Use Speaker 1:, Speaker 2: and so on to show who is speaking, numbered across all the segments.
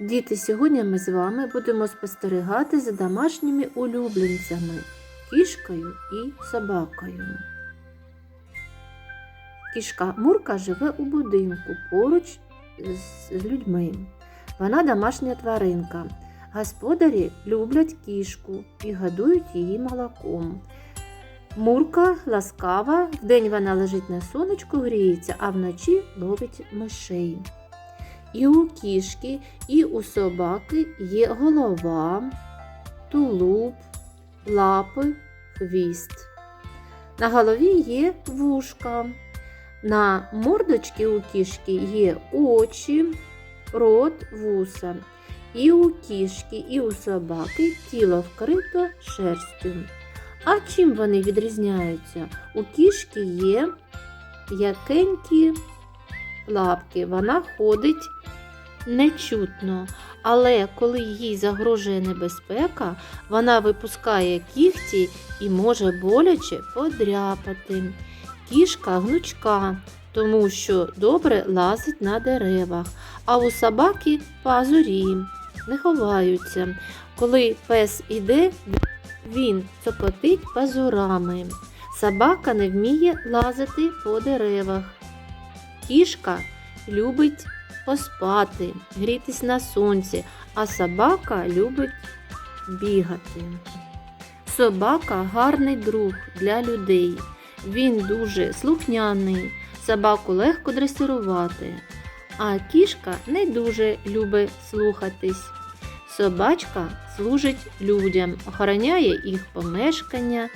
Speaker 1: Діти, сьогодні ми з вами будемо спостерігати за домашніми улюбленцями кішкою і собакою. Кішка Мурка живе у будинку поруч з, людьми. Вона домашня тваринка. Господарі люблять кішку і годують її молоком. Мурка ласкава, вдень вона лежить на сонечку, гріється, а вночі ловить мишей. І у кішки, і у собаки є голова, тулуб, лапи, хвіст. На голові є вушка. На мордочці у кішки є очі, рот, вуса. І у кішки, і у собаки тіло вкрито шерстю. А чим вони відрізняються? У кішки є м'якенькі лапки. Вона ходить нечутно, але коли їй загрожує небезпека, вона випускає кігті і може боляче подряпати. Кішка гнучка, тому що добре лазить на деревах, а у собаки пазурі не ховаються. Коли пес іде, він цокотить пазурами. Собака не вміє лазити по деревах. Кішка любить поспати, грітись на сонці, а собака любить бігати. Собака гарний друг для людей. Він дуже слухняний, собаку легко дресирувати, а кішка не дуже любить слухатись. Собачка служить людям, охороняє їх помешкання,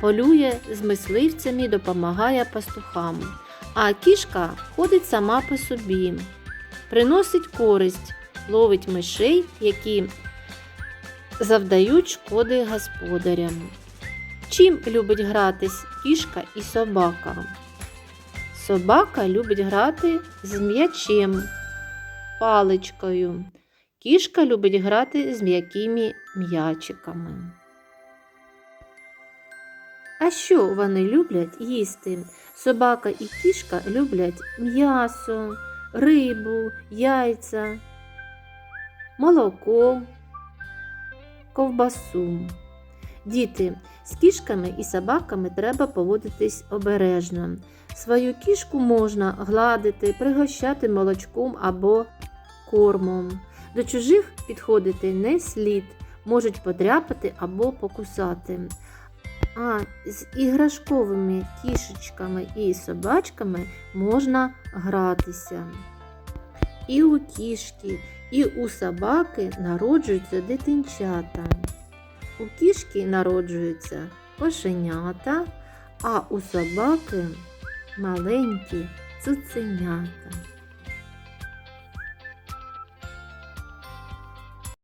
Speaker 1: полює з мисливцями, допомагає пастухам. А кішка ходить сама по собі, приносить користь, ловить мишей, які завдають шкоди господарям. Чим любить гратись кішка і собака? Собака любить грати з м'ячем, паличкою. Кішка любить грати з м'якими м'ячиками. А що вони люблять їсти? Собака і кішка люблять м'ясо, рибу, яйця, молоко, ковбасу. Діти, з кішками і собаками треба поводитись обережно. Свою кішку можна гладити, пригощати молочком або кормом. До чужих підходити не слід, можуть подряпати або покусати. А з іграшковими кішечками і собачками можна гратися. І у кішки, і у собаки народжуються дитинчата. У кішки народжуються кошенята, а у собаки маленькі цуценята.